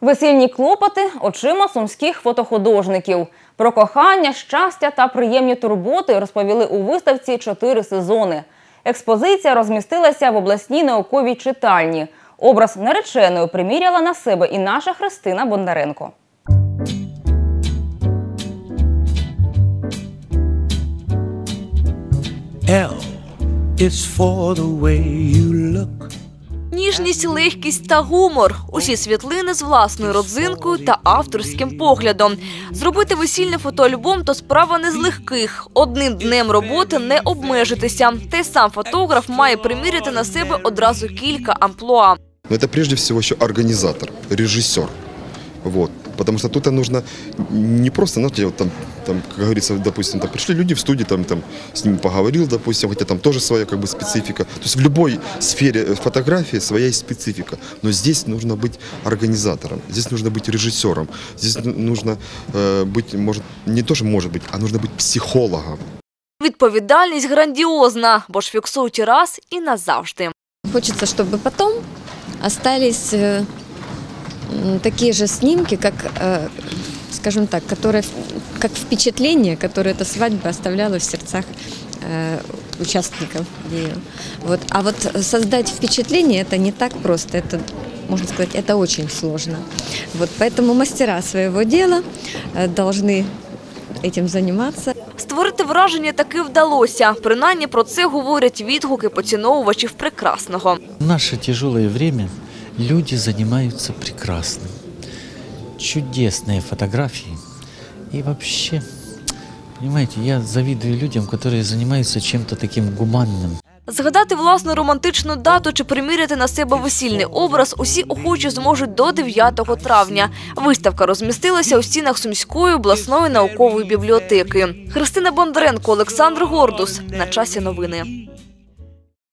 Весільні клопоти очима сумських фотохудожників. Про кохання, щастя та приємні турботи розповіли у виставці чотири сезони. Експозиція розмістилася в обласній науковій читальні. Образ нареченої приміряла на себе і наша Христина Бондаренко. L is for the way you look. Ніжність, легкість та гумор. Усі світлини з власною родзинкою та авторським поглядом. Зробити весільний фотоальбом то справа не з легких. Одним днем роботи не обмежитися. Та й сам фотограф має приміряти на себе одразу кілька амплуа. Но это прежде всего еще организатор, режиссер. Вот. Потому что тут нужно не просто, знаете, там, там, как говорится, допустим, там пришли люди в студию, там, там, с ними поговорил, допустим, хотя там тоже своя как бы специфика. То есть в любой сфере э, фотографии своя есть специфика. Но здесь нужно быть организатором, здесь нужно быть режиссером, здесь ну- нужно э, быть, может, не тоже может быть, а нужно быть психологом. Відповідальність грандіозна, бо ж фіксують і раз і назавжди. Хочется, чтобы потом остались э, м, такие же снимки, как, э, скажем так, которые, как впечатление, которое эта свадьба оставляла в сердцах э, участников ее. Вот. А вот создать впечатление это не так просто, это, можно сказать, это очень сложно. Вот. Поэтому мастера своего дела э, должны этим заниматься. Створити враження таки вдалося. Принаймні про це говорять відгуки поціновувачів прекрасного. В наше тяжелое время люди занимаются прекрасным. Чудесные фотографии. И вообще, понимаете, я завидую людям, которые занимаются чем-то таким гуманным. Згадати власну романтичну дату чи приміряти на себе весільний образ усі охочі зможуть до 9 травня. Виставка розмістилася у стінах Сумської обласної наукової бібліотеки. Христина Бондаренко, Олександр Гордус. На часі новини.